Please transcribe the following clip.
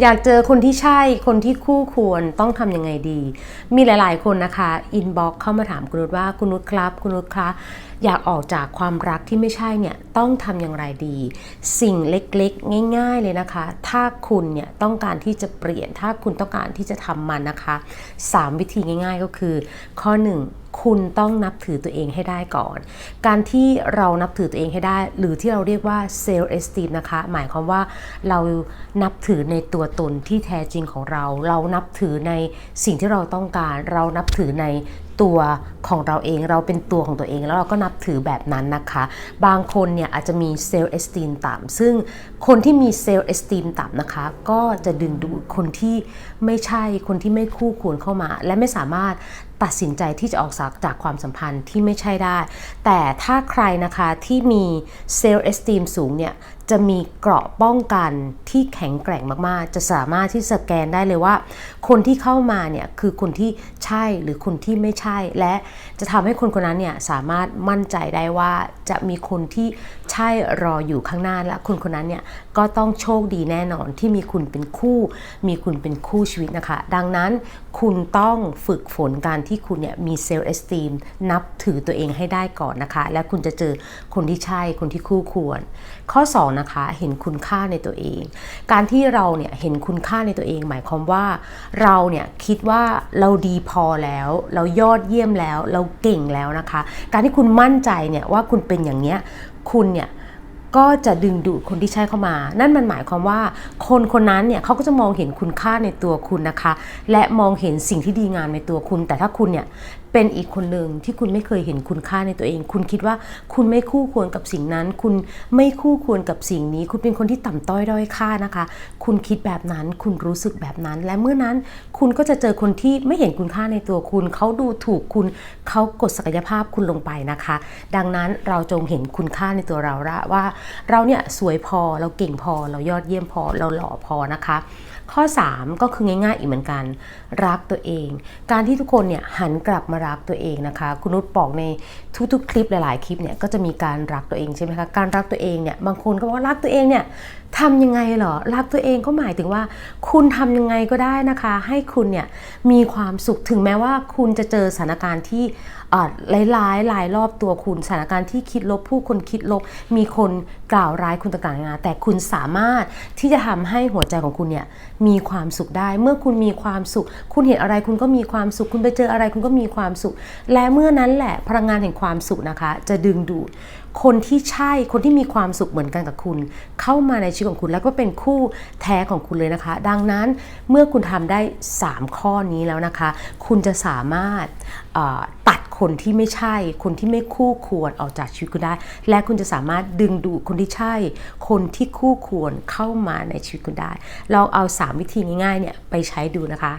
อยากเจอคนที่ใช่คนที่คู่ควรต้องทำยังไงดี มีหลาย ๆ คนนะคะอินบ็อกเข้ามาถามคุณนุชว่าคุณนุชครับ คุณนุชคะอยากออกจากความรักที่ไม่ใช่เนี่ยต้องทำอย่างไรดี สิ่งเล็กๆ ง่าย ๆ เลยนะคะ ถ้าคุณเนี่ยต้องการที่จะเปลี่ยนถ้าคุณต้องการที่จะทำมันนะคะ 3 วิธีง่าย ๆ ก็คือ ข้อ 1 คุณต้องนับถือตัวเองให้ได้ก่อน การที่เรานับถือตัวเองให้ได้ หรือที่เราเรียกว่าเซลล์เอสติมนะคะ หมายความว่าเรานับถือในตัวตนที่แท้จริงของเรา เรานับถือในสิ่งที่เราต้องการ เรานับถือในตัวของเราเองเราเป็นตัวของตัวเองแล้วเราก็นับถือแบบนั้นนะคะ บางคนเนี่ยอาจจะมี self esteem ต่ำซึ่งคนที่มี self esteem ต่ำนะคะ ก็จะดึงดูดคนที่ไม่ใช่คนที่ไม่คู่ควรเข้ามา และไม่สามารถตัดสินใจที่จะออกจากจากความสัมพันธ์ที่ไม่ใช่ได้ แต่ถ้าใครนะคะที่มี self esteem สูงเนี่ยจะมีเกราะป้องกันที่แข็งแกร่งมากๆ จะสามารถที่สแกนได้เลยว่า คนที่เข้ามาเนี่ยคือคนที่ใช่หรือคนที่ไม่ใช่ และจะทำให้คนคนนั้นเนี่ยสามารถมั่นใจได้ว่าจะมีคนที่ใช่รออยู่ข้างหน้าและคนคนนั้นเนี่ยก็ต้องโชคดีแน่นอนที่มีคุณเป็นคู่ มีคุณเป็นคู่ชีวิตนะคะ ดังนั้นคุณต้องฝึกฝนการที่คุณเนี่ยมีเซลล์เอสตีมนับถือตัวเองให้ได้ก่อนนะคะ และคุณจะเจอคนที่ใช่คนที่คู่ควร ข้อ 2นะคะเห็นคุณค่าในตัวเอง การที่เราเนี่ยเห็นคุณค่าในตัวเอง หมายความว่าเราเนี่ยคิดว่าเราดีพอแล้ว เรายอดเยี่ยมแล้ว เราเก่งแล้วนะคะ การที่คุณมั่นใจเนี่ยว่าคุณเป็นอย่างเนี้ยคุณเนี่ยก็จะดึงดูดคนที่ใช่เข้ามา นั่นมันหมายความว่า คนคนนั้นเนี่ยเขาก็จะมองเห็นคุณค่าในตัวคุณนะคะ และมองเห็นสิ่งที่ดีงามในตัวคุณ แต่ถ้าคุณเนี่ย เป็นอีกคนหนึ่งที่คุณไม่เคยเห็นคุณค่าในตัวเอง คุณคิดว่าคุณไม่คู่ควรกับสิ่งนั้น คุณไม่คู่ควรกับสิ่งนี้ คุณเป็นคนที่ต่ำต้อยด้อยค่านะคะ คุณคิดแบบนั้นคุณรู้สึกแบบนั้น และเมื่อนั้นคุณก็จะเจอคนที่ไม่เห็นคุณค่าในตัวคุณ เขาดูถูกคุณเขากดศักยภาพคุณลงไปนะคะ ดังนั้นเราจงเห็นคุณค่าในตัวเราละว่า เราเนี่ยสวยพอเราเก่งพอเรายอดเยี่ยมพอเราหล่อพอนะคะข้อ 3 ก็คือง่ายๆอีกเหมือนกัน รักตัวเอง การที่ทุกคนเนี่ยหันกลับมารักตัวเองนะคะ คุณนุชบอกในทุกๆ คลิปหลายๆ คลิปเนี่ยก็จะมีการรักตัวเองใช่ไหมคะการรักตัวเองเนี่ยบางคนก็บอกว่ารักตัวเองเนี่ยทำยังไงเหรอ รักตัวเองก็หมายถึงว่า คุณทำยังไงก็ได้นะคะ ให้คุณเนี่ยมีความสุขถึงแม้ว่าคุณจะเจอสถานการณ์ที่หลายๆหลายรอบตัวคุณสถานการณ์ที่คิดลบผู้คนคิดลบ มีคนกล่าวร้ายคุณต่างๆนาแต่คุณสามารถที่จะทำให้หัวใจของคุณเนี่ยมีความสุขได้ เมื่อคุณมีความสุข คุณเห็นอะไรคุณก็มีความสุข คุณไปเจออะไรคุณก็มีความสุข และเมื่อนั้นแหละพลังงานแห่งความสุขนะคะ จะดึงดูดคนที่ใช่คนที่มีความสุขเหมือนกันกับคุณ เข้ามาในชีวิตของคุณแล้วก็เป็นคู่แท้ของคุณเลยนะคะ ดังนั้นเมื่อคุณทำได้ 3 ข้อนี้แล้วนะคะ คุณจะสามารถ คนที่ไม่ใช่ คนที่ไม่คู่ควรออกจากชีวิตคุณได้ และคุณจะสามารถดึงดูคนที่ใช่ คนที่คู่ควรเข้ามาในชีวิตคุณได้ลองเอา 3 วิธีง่ายๆเนี่ยไปใช้ดูนะคะ